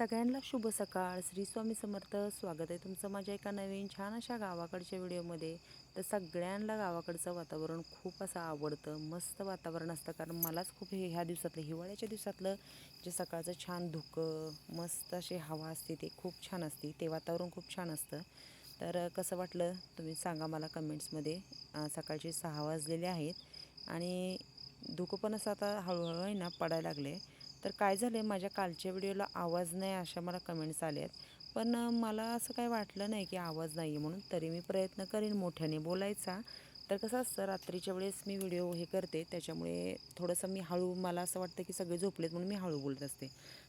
सगळ्यांना शुभ सकाळ. श्री स्वामी समर्थ स्वागत आहे तुमचं माझ्या एका नवीन छान अशा गावाकडच्या व्हिडिओमध्ये. तर सगळ्यांना गावाकडचं वातावरण खूप असं आवडतं मस्त वातावरण असतं. कारण मलाच खूप हे ह्या दिवसातलं हिवाळ्याच्या दिवसातलं जे सकाळचं छान धुकं मस्त अशी हवा असते ते खूप छान असते. ते वातावरण खूप छान असतं. तर कसं वाटलं? तुम्ही सांगा मला कमेंट्समध्ये. सकाळचे सहा वाजलेले आहेत. आणि धुकं पण असं आता हळूहळू आहे ना पडायला लागले. तर काय झालं आहे माझ्या कालच्या व्हिडिओला आवाज नाही अशा मला कमेंट्स आल्या आहेत. पण मला असं काही वाटलं नाही की आवाज नाही आहे म्हणून तरी मी प्रयत्न करेन मोठ्याने बोलायचा. तर कसं असतं रात्रीच्या वेळेस मी व्हिडिओ हे करते त्याच्यामुळे थोडंसं मी हळू मला असं वाटतं की सगळे झोपलेत म्हणून मी हळू बोलत असते.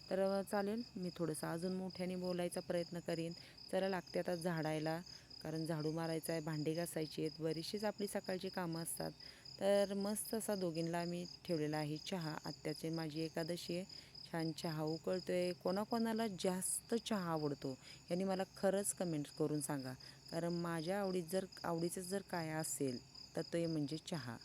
तर चालेल मी थोडंसं अजून मोठ्याने बोलायचा प्रयत्न करीन. चला लागते आता झाडायला कारण झाडू मारायचं आहे भांडी घासायची आहेत बरीचशीच आपली सकाळची कामं असतात. तर मस्त असा दोघींना मी ठेवलेला आहे चहा. आत्ताची माझी एकादशी आहे. छान चहा उकळतो आहे कोणाकोणाला जास्त चहा आवडतो यांनी मला खरंच कमेंट करून सांगा. कारण माझ्या आवडीत जर आवडीचं जर काय असेल तर ते म्हणजे चहा.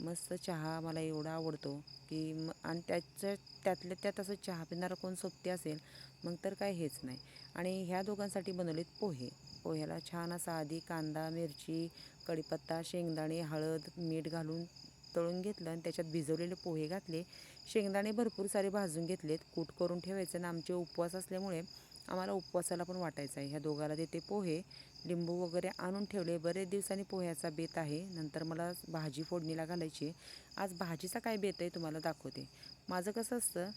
मस्त चहा मला एवढा आवडतो की म आणि त्याच्या त्यातल्या त्यात असं चहा पिणारं कोण सोबती असेल मग तर काय हेच नाही. आणि ह्या दोघांसाठी बनवलेत पोहे. पोह्याला छान असा आधी कांदा मिरची कढीपत्ता शेंगदाणे हळद मीठ घालून तळून घेतलं आणि त्याच्यात भिजवलेले पोहे घातले. शेंगदाणे भरपूर सारे भाजून घेतलेत. कूट करून ठेवायचं आणि आमचे उपवास असल्यामुळे आम्हाला उपवासाला पण वाटायचं आहे. ह्या दोघाला देते पोहे. लिंबू वगैरे आणून ठेवले. बरेच दिवसांनी पोह्याचा बेत आहे. नंतर मला भाजी फोडणीला घालायची आज भाजीचा काय बेत आहे तुम्हाला दाखवते. माझं कसं असतं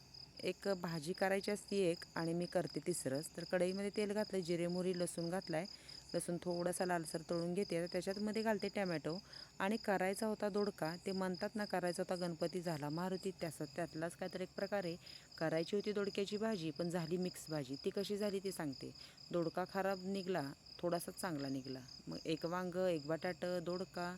एक भाजी करायची असती एक आणि मी करते तिसरंच. तर कढईमध्ये तेल घातलं जिरे मोहरी लसूण घातला आहे लसूण थोडासा लालसर तळून घेते. तर त्याच्यातमध्ये घालते टॅमॅटो आणि करायचा होता दोडका ते म्हणतात ना करायचा होता गणपती झाला मारुती त्याचा त्यातलाच काहीतरी एक प्रकारे करायची होती दोडक्याची भाजी पण झाली मिक्स भाजी. ती कशी झाली ती सांगते. दोडका खराब निघला थोडासा चांगला निघाला. मग एक वांग एक बटाटं दोडका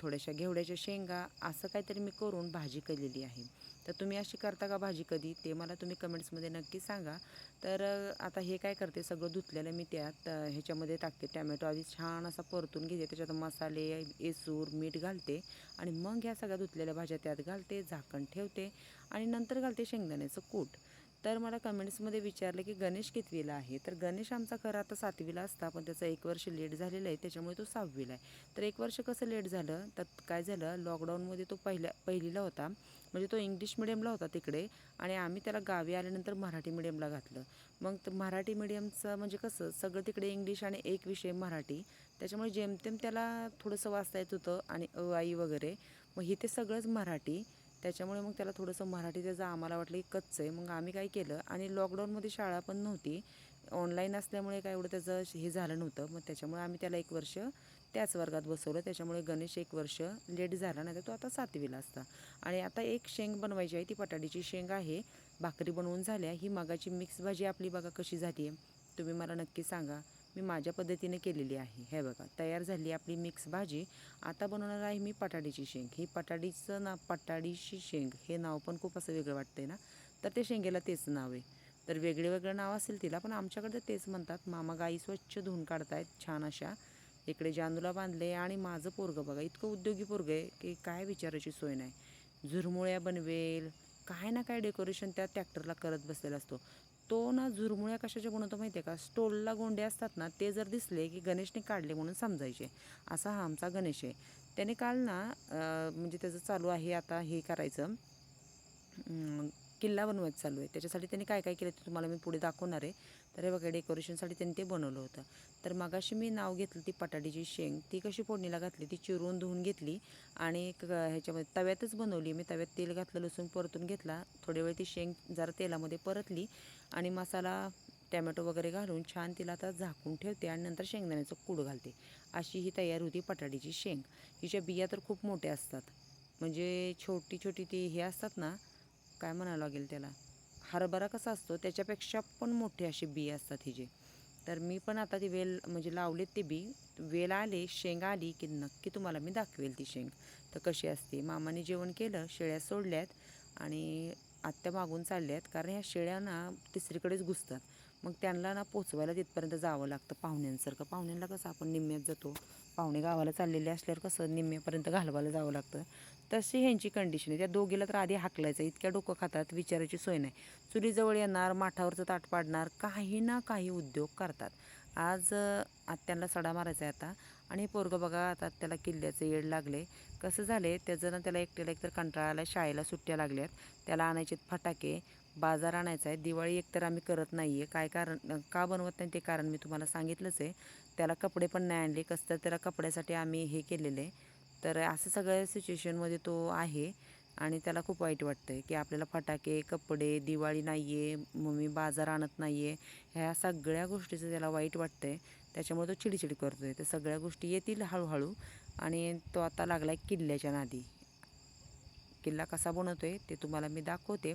थोड्याशा घेवड्याच्या शेंगा असं काहीतरी मी करून भाजी केलेली आहे. तर तुम्ही अशी करता का भाजी कधी? ते मला तुम्ही कमेंट्समध्ये नक्की सांगा. तर आता हे काय करते? सगळं धुतलेलं मी त्यात ह्याच्यामध्ये टाकते टॅमॅटो. आधी छान असा परतून घेते. त्याच्यात मसाले एसूर मीठ घालते. आणि मग ह्या सगळ्या धुतलेल्या भाज्या त्यात घालते झाकण ठेवते. आणि नंतर घालते शेंगदाण्याचं कूट. तर मला कमेंट्समध्ये विचारलं की गणेश कितवीला आहे? तर गणेश आमचा खरं आता सातवीला असता पण त्याचं एक वर्ष लेट झालेलं आहे त्याच्यामुळे तो सहावीला आहे. तर एक वर्ष कसं लेट झालं? तर काय झालं? लॉकडाऊनमध्ये तो पहिल्या पहिलीला होता. म्हणजे तो इंग्लिश मिडियमला होता तिकडे आणि आम्ही त्याला गावी आल्यानंतर मराठी मिडियमला घातलं. मग तर मराठी मिडियमचं म्हणजे कसं? सगळं तिकडे इंग्लिश आणि एक विषय मराठी. त्याच्यामुळे जेमतेम त्याला थोडंसं वाचता येत होतं आणि अ आई वगैरे. मग इथे सगळंच मराठी. त्याच्यामुळे मग त्याला थोडंसं मराठी त्याचं आम्हाला वाटलं की कच्चं आहे. मग आम्ही काय केलं आणि लॉकडाऊनमध्ये शाळा पण नव्हती. ऑनलाईन असल्यामुळे काय एवढं त्याचं हे झालं नव्हतं. मग त्याच्यामुळे आम्ही त्याला एक वर्ष त्याच वर्गात बसवलं. त्याच्यामुळे गणेश एक वर्ष लेट झाला नाही तर तो आता सातवीला असता. आणि आता एक शेंग बनवायची आहे ती बटाट्याची शेंग आहे. भाकरी बनवून झाल्या. ही मगाची मिक्स भाजी आपली बघा कशी झाली आहे तुम्ही मला नक्की सांगा. मी माझ्या पद्धतीने केलेली आहे. हे बघा तयार झाली आपली मिक्स भाजी. आता बनवणार आहे मी पटाडीची शेंग. ही पटाडीचं ना पटाडीची शेंग हे नाव पण खूप असं वेगळं वाटतं ना? तर ते शेंगेला तेच नाव आहे. तर वेगळे वेगळं नाव असेल तिला पण आमच्याकडे तेच म्हणतात. मामा गाई स्वच्छ धुवून काढतायत छान अशा. इकडे जानूला बांधले आणि माझं पोरगं बघा इतकं उद्योगी पोरगं आहे की काय विचारायची सोय नाही. झुरमुळ्या बनवेल काय ना काय डेकोरेशन त्या ट्रॅक्टरला करत बसलेला असतो. तो ना झुरमुळ्या कशाचे बनवतो माहिती आहे का? स्टोलला गोंडे असतात ना ते जर दिसले की गणेशने काढले म्हणून समजायचे. असा हा आमचा गणेश आहे. त्याने काल ना म्हणजे त्याचं चालू आहे आता हे करायचं. किल्ला बनवायचं चालू आहे. त्याच्यासाठी त्यांनी काय काय केलं ते तुम्हाला मी पुढे दाखवणार आहे. तर हे बघा डेकोरेशनसाठी त्यांनी ते बनवलं होतं. तर मगाशी मी नाव घेतलं ती पटाडीची शेंग ती कशी फोडणीला घातली ती चिरून धुवून घेतली आणि ह्याच्यामध्ये तव्यातच बनवली. मी तव्यात तेल घातलं लसूण परतून घेतला. थोडे वेळ ती शेंग जरा तेलामध्ये परतली आणि मसाला टॅमॅटो वगैरे घालून छान तिला आता झाकून ठेवते आणि नंतर शेंगदाण्याचं कूड घालते. अशी ही तयार होती पटाटीची शेंग. हिच्या बिया तर खूप मोठ्या असतात. म्हणजे छोटी छोटी ती हे असतात ना काय म्हणावं लागेल त्याला? हरभरा कसा असतो त्याच्यापेक्षा पण मोठे असे बी असतात हिचे तर मी पण आता ती वेल म्हणजे लावलेत ते बी. वेल आले शेंग आली की नक्की तुम्हाला मी दाखवेल ती शेंग. तर कशी असते? मामाने जेवण केलं शेळ्या सोडल्यात आणि आत्या मागून चालल्यात. कारण ह्या शेळ्या ना तिसरीकडेच घुसतात. मग त्यांना ना पोचवायला तिथपर्यंत जावं लागतं पाहुण्यांसारखं. पाहुण्यांना कसं आपण निम्म्यात जातो. पाहुणे गावाला चाललेले असल्यावर कसं निम्म्यापर्यंत घालवायला जावं लागतं. तशी ह्यांची कंडिशन आहे. त्या दोघीला तर आधी हाकलायचं. इतक्या डोकं खातात विचारायची सोय नाही. चुलीजवळ येणार माठावरचं ताट पाडणार काही ना काही उद्योग करतात. आज अ, आत्यांना सडा मारायचा आहे आता. आणि हे पोरगं बघा आता त्याला किल्ल्याचं येड लागले कसं झाले त्याचं ना त्याला एकट्याला एकतर कंटाळा आला शाळेला सुट्ट्या लागल्यात. त्याला आणायचे फटाके. बाजार आणायचा आहे. दिवाळी एकतर आम्ही करत नाही आहे काय कारण का बनवत नाही ते कारण मी तुम्हाला सांगितलंच आहे. त्याला कपडे पण नाही आणले. कसं तर त्याला कपड्यासाठी आम्ही हे केलेलं आहे. तर असं सगळ्या सिच्युएशनमध्ये तो आहे आणि त्याला खूप वाईट वाटतं आहे की आपल्याला फटाके कपडे दिवाळी नाही आहे मम्मी बाजार आणत नाही आहे ह्या सगळ्या गोष्टीचं त्याला वाईट वाटतं आहे त्याच्यामुळे तो चिडचिड करतो आहे तर सगळ्या गोष्टी येतील हळूहळू. आणि तो आता लागला आहे किल्ल्याच्या नादी. किल्ला कसा बनवतो आहे ते तुम्हाला मी दाखवते.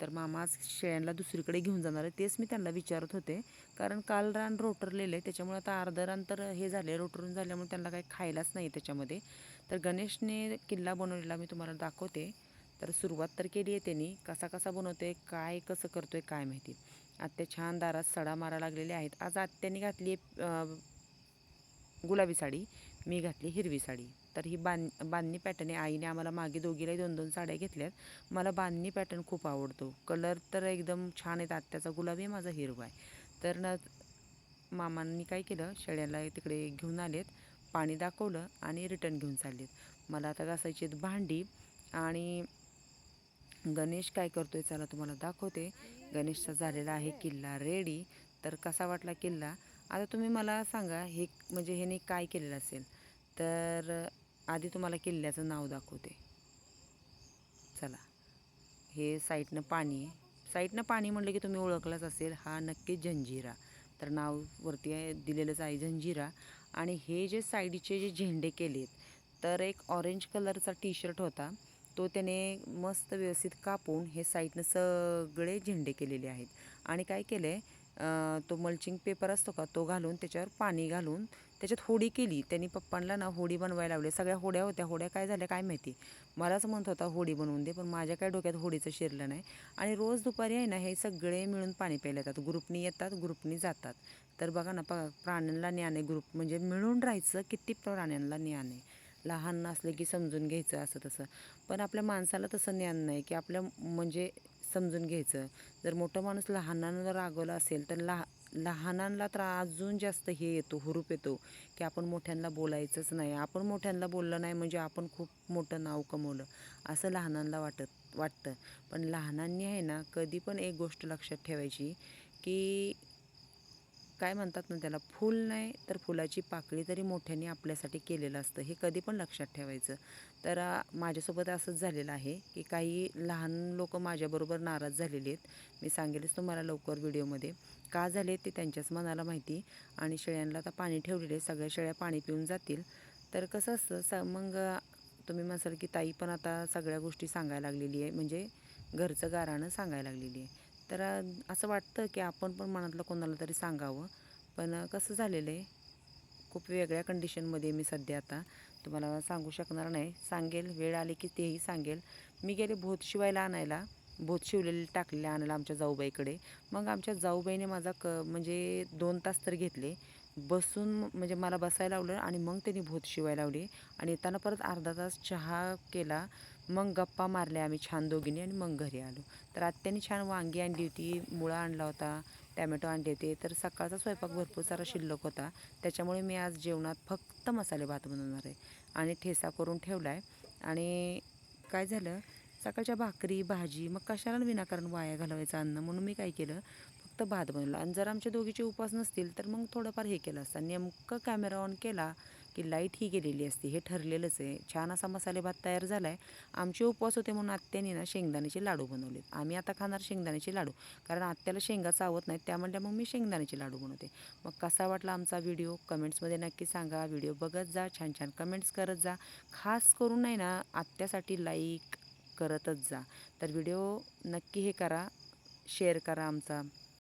तर मामा आज शेळ्यांना दुसरीकडे घेऊन जाणार आहे. तेच मी त्यांना विचारत होते. कारण काल रान रोटरलेलं आहे. त्याच्यामुळे आता अर्धं रान तर हे झाले रोटरून झाल्यामुळे त्यांना काही खायलाच नाही त्याच्यामध्ये. तर गणेशने किल्ला बनवलेला मी तुम्हाला दाखवते. तर सुरुवात तर केली आहे त्यांनी. कसा कसा बनवतोय काय कसं करतोय काय माहिती. आत्या छान दारात सडा मारा लागलेले आहेत. आज आत्याने घातली आहे गुलाबी साडी. मी घातली हिरवी साडी. तर ही बां बांधणी पॅटर्न आहे. आईने आम्हाला मागे दोघीलाही दोन दोन साड्या घेतल्यात. मला बांधणी पॅटर्न खूप आवडतो. कलर तर एकदम छान आहेत. आत्याचा गुलाबी आहे माझा हिरवा आहे. तर ना मामांनी काय केलं? शेळ्याला तिकडे घेऊन आलेत. पाणी दाखवलं आणि रिटर्न घेऊन चाललेत. मला आता घासायची आहेत भांडी आणि गणेश काय करतोय? चला तुम्हाला दाखवते. गणेशचा झालेला आहे किल्ला रेडी तर कसा वाटला किल्ला? आता तुम्ही मला सांगा हे म्हणजे ह्याने काय केलेलं असेल? तर आधी तुम्हाला किल्ल्याचं नाव दाखवते. चला. हे साईडनं पाणी आहे. साईडनं पाणी म्हणलं की तुम्ही ओळखलाच असेल हा नक्की जंजिरा. तर नाव वरती आहे दिलेलंच आहे जंजिरा. आणि हे जे साईडचे जे झेंडे केलेत तर एक ऑरेंज कलरचा टी शर्ट होता. तो त्याने मस्त व्यवस्थित कापून हे साईडनं सगळे झेंडे केलेले आहेत. आणि काय केलं आहे तो मल्चिंग पेपर असतो का तो घालून त्याच्यावर पाणी घालून त्याच्यात होडी केली. त्यांनी पप्पांना ना होडी बनवायला लावली. सगळ्या होड्या होत्या. होड्या काय झाल्या काय माहिती? मलाच म्हणत होता होडी बनवून दे पण माझ्या काय डोक्यात होडीचं शिरलं नाही. आणि रोज दुपारी आहे ना हे सगळे मिळून पाणी प्यायला येतात. ग्रुपनी येतात ग्रुपनी जातात. तर बघा ना प प्राण्यांना ज्ञान आहे ग्रुप म्हणजे मिळून राहायचं किती प्राण्यांना ज्ञान आहे लहान असलं की समजून घ्यायचं असं तसं. पण आपल्या माणसाला तसं ज्ञान नाही की आपल्या म्हणजे समजून घ्यायचं. जर मोठं माणूस लहानांना जर रागवलं असेल तर लहा लहानांना तर अजून जास्त हे येतो हुरूप येतो की आपण मोठ्यांना बोलायचंच नाही. आपण मोठ्यांना बोललं नाही म्हणजे आपण खूप मोठं नाव कमवलं असं लहानांना वाटत वाटतं. पण लहानांनी आहे ना कधी पण एक गोष्ट लक्षात ठेवायची की काय म्हणतात ना त्याला फूल नाही तर फुलाची पाकळी तरी मोठ्याने आपल्यासाठी केलेलं असतं हे कधी पण लक्षात ठेवायचं. तर माझ्यासोबत असंच झालेलं आहे की काही लहान लोक माझ्याबरोबर नाराज झालेले आहेत. मी सांगेलच तुम्हाला लवकर व्हिडिओमध्ये. का झाले ते त्यांच्याच मनाला माहिती. आणि शेळ्यांना आता पाणी ठेवलेले सगळ्या शेळ्या पाणी पिऊन जातील. तर कसं असतं स मग तुम्ही म्हणसाल की ताई पण आता सगळ्या गोष्टी सांगायला लागलेली आहे. म्हणजे घरचं गाराणं सांगायला लागलेली आहे. तर असं वाटतं की आपण पण मनातलं कोणाला तरी सांगावं. पण कसं झालेलं आहे खूप वेगळ्या कंडिशनमध्ये मी सध्या आता तुम्हाला सांगू शकणार नाही. सांगेल वेळ आली की तेही सांगेल. मी गेले भूत शिवायला आणायला. भूत शिवलेले टाकलेले आणायला आमच्या जाऊबाईकडे. मग आमच्या जाऊबाईने माझा क म्हणजे दोन तास तर घेतले. बसून म्हणजे मला बसायला लावलं आणि मग त्यांनी भूत शिवायला लावली. आणि येताना परत अर्धा तास चहा केला. मग गप्पा मारल्या आम्ही छान दोघींनी आणि मग घरी आलो. तर आत्याने छान वांगी आणली होती मुळा आणला होता टॅमॅटो आणले होते. तर सकाळचा स्वयंपाक भरपूर सारा शिल्लक होता. त्याच्यामुळे मी आज जेवणात फक्त मसाले भात बनवणार आहे. आणि ठेसा करून ठेवला आहे आणि काय झालं? सकाळच्या भाकरी भाजी मग कशाला विनाकारण वाया घालवायचं अन्न? म्हणून मी काय केलं? फक्त भात बनवला. आणि जर आमच्या दोघीचे उपवास नसतील तर मग थोडंफार हे केलं असतं. नेमकं कॅमेरा ऑन केला की लाइट ही गेलेली असते. हे ठरलेलंच आहे. छान असा मसाले भात तयार झाला आहे आमचे उपवास होते म्हणून आत्याने ना शेंगदाण्याचे लाडू बनवलेत. आम्ही आता खाणार शेंगदाण्याचे लाडू. कारण आत्याला शेंगा चावत नाहीत त्या म्हणल्या मग मी शेंगदाण्याचे लाडू बनवते. मग कसा वाटला आमचा व्हिडिओ कमेंट्समध्ये नक्की सांगा. व्हिडिओ बघत जा. छान छान कमेंट्स करत जा. खास करून नाही ना आत्यासाठी लाईक करतच जा. तर व्हिडिओ नक्की हे करा शेअर करा आमचा.